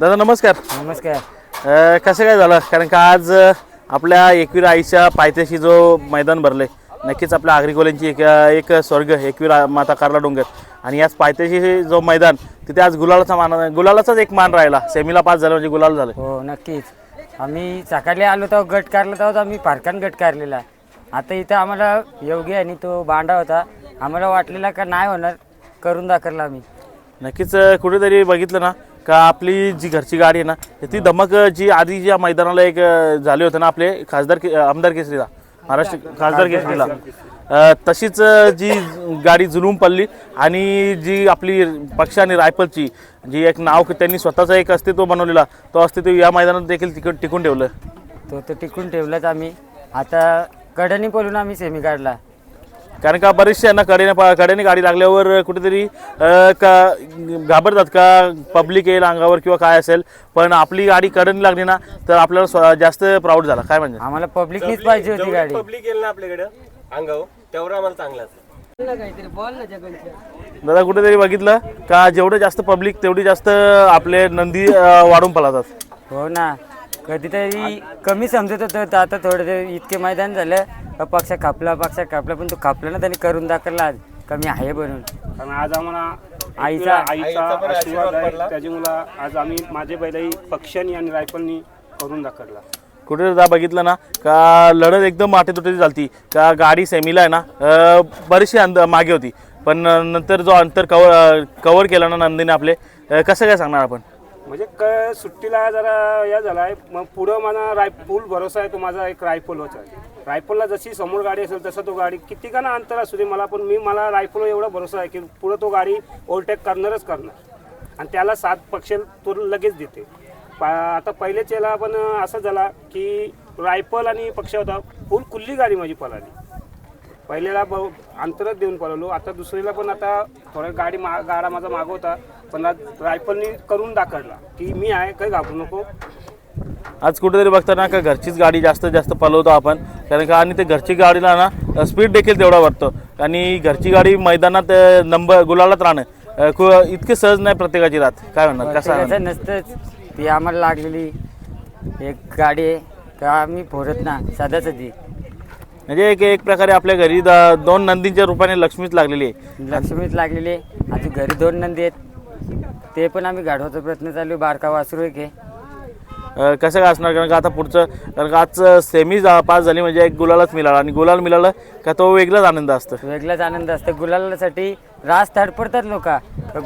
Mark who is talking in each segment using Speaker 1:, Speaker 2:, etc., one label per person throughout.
Speaker 1: दादा नमस्कार.
Speaker 2: नमस्कार.
Speaker 1: अ, कसं काय झालं? कारण का आज अ, आपल्या एकवीर आईच्या पायथ्याशी जो मैदान भरले नक्कीच आपल्या आग्रिकोल्यांची एक एक स्वर्ग एकवीर आ- माता कार्ला डोंगर. आणि याच पायथ्याशी जो मैदान तिथे आज गुलालाचा मान गुलालाचाच एक मान राहिला. सेमीला पास झालं म्हणजे गुलाल झालं.
Speaker 2: हो नक्कीच. आम्ही सकाळी आलो तेव्हा गट काढला तेव्हा आम्ही फारकान गट काढलेला. आता इथं आम्हाला योगी आणि तो बांडा होता. आम्हाला वाटलेला का नाही होणार करून दाखवला आम्ही.
Speaker 1: नक्कीच अ, कुठेतरी बघितलं ना का आपली जी घरची गाडी आहे ना ती धमक जी आधी ज्या मैदानाला एक झाले होते ना आपले खासदार के- आमदार केसरीला महाराष्ट्र खासदार केसरीला. अ, तशीच जी गाडी जुलूम पडली आणि जी आपली पक्ष आणि रायफलची जी एक नाव त्यांनी स्वतःचं एक अस्तित्व बनवलेला तो अस्तित्व या मैदानात देखील टिकून टिकून ठेवलं.
Speaker 2: तो तो टिकून ठेवलाच आम्ही. आता कडनी बोलून आम्ही सेमी काढला
Speaker 1: कारण का बरेचसे यांना कडेने पा- कडेने गाडी लागल्यावर कुठेतरी का घाबरतात का? पब्लिक येईल अंगावर किंवा काय असेल. पण आपली गाडी कडेने लागली ना तर आपल्याला स्व- जास्त प्राऊड झाला. काय म्हणजे?
Speaker 2: आम्हाला पब्लिकनीच पाहिजे होती गाडी.
Speaker 3: पब्लिक येईल ना आपल्याकडं अंगावर. तेवढं आम्हाला चांगलं असेल.
Speaker 1: दादा कुठेतरी बघितलं का जेवढं जास्त पब्लिक तेवढी जास्त आपले नंदी अ, वाढून पळतात.
Speaker 2: हो ना. कधीतरी कमी समजत होतं तर आता थोडं ते इतके मैदान झालं. पक्ष कापला पक्ष कापला पण तो कापला ना त्यांनी करून दाखवला आज. कमी आहे बनून.
Speaker 4: कारण आज आम्हाला
Speaker 2: आईचा
Speaker 4: आईचा आशीर्वाद आहे. त्याच्यामुळं आज आम्ही माझे बैलाही पक्षांनी आणि रायफलनी करून दाखवला.
Speaker 1: कुठे दादा बघितलं ना? का लढत एकदम माटेतुटी झालती. का गाडी सेमीला आहे ना? बरीचशी अंद मागे होती. पण नंतर जो अंतर कवर कवर केला ना नंदीने आपले अ, कसं काय सांगणार आपण?
Speaker 4: म्हणजे क सुट्टीला जरा या झाला आहे मग पुढं मला राय फुल भरोसा आहे. तो माझा एक रायफलवरचा आहे. रायफलला जशी समोर गाडी असेल तसं तो गाडी किती का ना अंतर असू दे मला पण मी मला रायफलवर एवढा भरोसा आहे की पुढं तो गाडी ओव्हरटेक करणारच करणार. आणि त्याला सात पक्ष तो लगेच देते. पा आता पहिलेच याला पण असं झाला की रायफल आणि पक्ष होता फुल कुल्ली गाडी माझी पळाली. पहिल्याला ब अंतरच देऊन पळवलो आता दुसरीला पण आता थोडा गाडी मा गाडा माझा मागवता पण आज रायफलनी करून दाखवला की मी आहे काही घाबरू नको.
Speaker 1: आज कुठेतरी बघताना का घरचीच गाडी जास्तीत जास्त पलवतो आपण. कारण का आणि ते घरची गाडीला ना स्पीड देखील तेवढा वाटतो. आणि घरची गाडी मैदानात नंबर गुलालात राहणं अ, खू- इतके सहज नाही प्रत्येकाची राहत. काय म्हणणार? कसं
Speaker 2: नसतंच. ती आम्हाला लागलेली एक गाडी आहे. का आम्ही फोडत ना साधा ती.
Speaker 1: म्हणजे एक एक प्रकारे आपल्या घरी दोन नंदींच्या रूपाने लक्ष्मीच लागलेली आहे.
Speaker 2: लक्ष्मीच लागलेली आहे. अजून घरी दोन नंदी आहेत. ते पण आम्ही गाढवाचा प्रयत्न चालू. बारका वासरू एक आहे.
Speaker 1: कसं काय असणार? कारण का आता पुढचं कारण का आज सेमी पास झाली म्हणजे एक गुलालच मिळाला. आणि गुलाल मिळालं का तो वेगळाच आनंद असतो.
Speaker 2: वेगळाच आनंद असतो. गुलालासाठी रास तडपडतात लोक.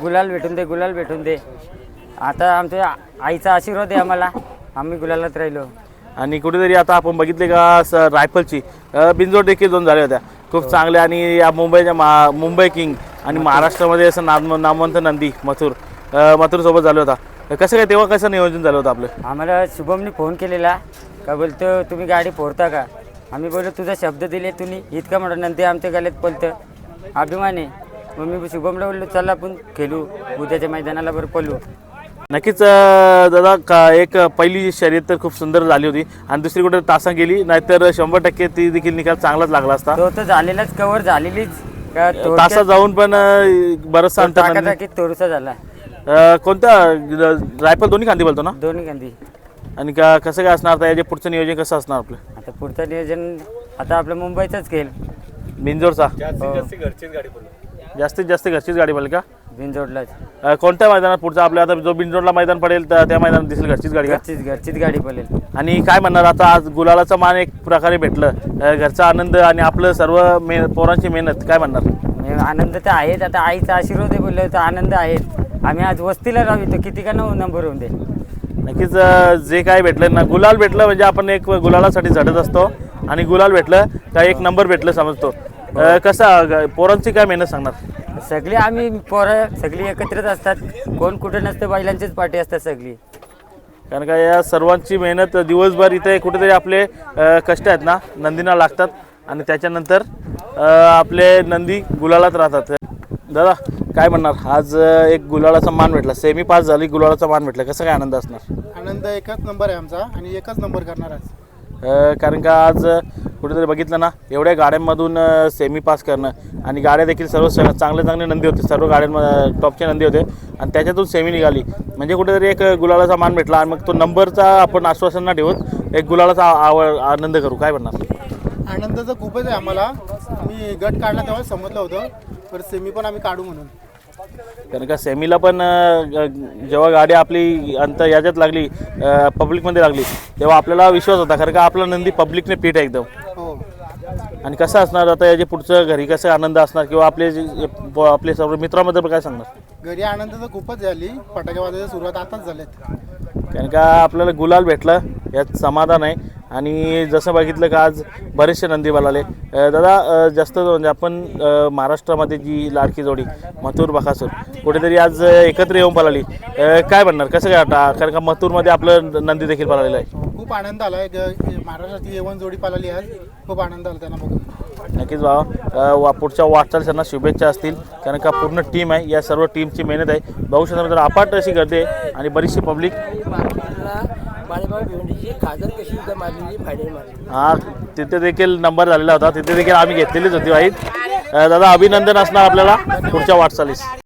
Speaker 2: गुलाल भेटून दे गुलाल भेटून दे. आता आमच्या आईचा आशीर्वाद आहे आम्हाला. आम्ही गुलालात राहिलो.
Speaker 1: आणि कुठेतरी आता आपण बघितले का स रायफलची बिंजोड देखील दोन झाल्या होत्या. खूप चांगल्या आणि या मुंबईच्या मा मुंबई किंग आणि महाराष्ट्रामध्ये असं नाम नामवंत नंदी मथुर मथुरसोबत झाला होता. कसं काय तेव्हा कसं नियोजन झालं होतं आपलं?
Speaker 2: आम्हाला शुभमने फोन केलेला. का बोलतो तुम्ही गाडी फोडता का? आम्ही बोललो तुझा शब्द दिले तुम्ही. इतका मोठा नंतर आमच्या गाल्यात पलतं अभिमान. आहे मग मी शुभमला बोललो चला आपण खेळू. उद्याच्या मैदानाला बरं पळू.
Speaker 1: नक्कीच दादा का एक पहिली शर्यत तर खूप सुंदर झाली होती. आणि दुसरी कुठे तासा गेली नाहीतर शंभर टक्के ती देखील निकाल चांगलाच लागला असता.
Speaker 2: तो तर झालेलाच कवर झालेलीच. का
Speaker 1: तासा जाऊन पण बरंचसं अंतर नंदी-
Speaker 2: टाकाटाकीत थोडसा झाला.
Speaker 1: अ, कोणत्या रायफल दोन्ही खांदी बोलतो ना?
Speaker 2: दोन्ही गांधी
Speaker 1: आणि का कसं काय असणार आता? याचे पुढचं नियोजन कसं असणार आपलं?
Speaker 2: आता पुढचं नियोजन आता आपलं मुंबईचाच खेळ.
Speaker 1: बिंजोडचा
Speaker 3: जास्तीत जास्त घरचीच गाडी पडली
Speaker 1: जास्तीत जास्त घरचीच गाडी पडेल का?
Speaker 2: बिनजोडलाच.
Speaker 1: अ, कोणत्या मैदानात पुढचा? आपल्या आता जो बिंजोडला मैदान पडेल त्या त्या मैदानात दिसेल घरचीच गाडी का?
Speaker 2: घरचीच घरचीच गाडी पळेल
Speaker 1: आणि काय म्हणणार आता? आज गुलालाचा मान एक प्रकारे भेटलं. अ, घरचा आनंद आणि आपलं सर्व मे पोरांची मेहनत काय म्हणणार?
Speaker 2: आनंद तर आहेच. आता आईचा आशीर्वाद आहे बोललं तर आनंद आहेच. आम्ही आज वस्तीला राहू किती का नंबर होऊन दे
Speaker 1: नक्कीच अ, जे काय भेटलं ना गुलाल भेटलं म्हणजे आपण एक गुलालासाठी झटत असतो आणि गुलाल भेटलं का एक नंबर भेटलं समजतो. अ, कसा ग- पोरांची काय मेहनत सांगणार?
Speaker 2: सगळी आम्ही पोरं सगळी एकत्रच असतात. कोण कुठं नसतं बैलांचीच पार्टी असतात सगळी.
Speaker 1: कारण का या सर्वांची मेहनत दिवसभर इथे कुठेतरी आपले अ, कष्ट आहेत ना नंदीना लागतात आणि त्याच्यानंतर अ, आपले नंदी गुलालात राहतात. दादा काय म्हणणार? आज अ, एक गुलालाचा मान भेटला. सेमी पास झाली गुलालाचा मान भेटला. कसं काय आनंद असणार?
Speaker 5: आनंद एकच नंबर आहे आमचा आणि एकच नंबर करणार आज.
Speaker 1: अ, कारण का आज कुठेतरी बघितलं ना एवढ्या गाड्यांमधून सेमी पास करणं आणि गाड्या देखील सर्व च- चांगले चांगले नंदी होते. सर्व गाड्यांमध्ये टॉपचे नंदी होते. आणि त्याच्यातून सेमी निघाली. म्हणजे कुठेतरी एक गुलालाचा मान भेटला आणि मग तो नंबरचा आपण आश्वासन न ठेवत. एक गुलालाचा आ- आवड आनंद करू. काय म्हणणार?
Speaker 5: आनंद तर खूपच आहे आम्हाला. मी गट काढला तेव्हा समजलं होतं. पर सेमी पण आम्ही काढू म्हणून.
Speaker 1: कारण का सेमीला पण अ, जेव्हा गाडी आपली अंत याच्यात लागली अ, पब्लिकमध्ये लागली तेव्हा आपल्याला विश्वास होता. कारण का आपला नंदी पब्लिकने पीठ आहे एकदम.
Speaker 5: हो.
Speaker 1: आणि कसं असणार आता याचे पुढचं घरी कसं आनंद असणार? किंवा आपले जे- ब- आपले सर्व मित्रांबद्दल काय सांगणार?
Speaker 5: घरी आनंद तर खूपच झाली. फटाके वाजायची सुरुवात आताच झाल्यात
Speaker 1: कारण का आपल्याला गुलाल भेटलं यात समाधान आहे. आणि जसं बघितलं का आज बरेचसे नंदी बलाले. दादा जास्त म्हणजे आपण महाराष्ट्रामध्ये जी लाडकी जोडी मथुर बकासूर कुठेतरी आज एकत्र येऊन पळाली. काय म्हणणार? कसं काय वाटतं? कारण का मथुरमध्ये आपलं नंदी देखील पळालेलं आहे.
Speaker 5: खूप आनंद आला महाराष्ट्राची एवन जोडी पालाली आज. खूप आनंद आला त्यांना बघून.
Speaker 1: नक्कीच बाबा वा पुढच्या वाटचाल त्यांना शुभेच्छा असतील. कारण का पूर्ण टीम आहे. या सर्व टीमची मेहनत आहे. बघू शकता अफाट अशी गर्दी आहे आणि बरीचशी पब्लिक
Speaker 6: मार्केटला भिवंडीची कशी मारलेली फायनल मारली.
Speaker 1: हा तिथे देखील नंबर झालेला होता. तिथे देखील आम्ही घेतलेलीच होती वाईट. दादा अभिनंदन असणार आपल्याला पुढच्या वाटचालीस.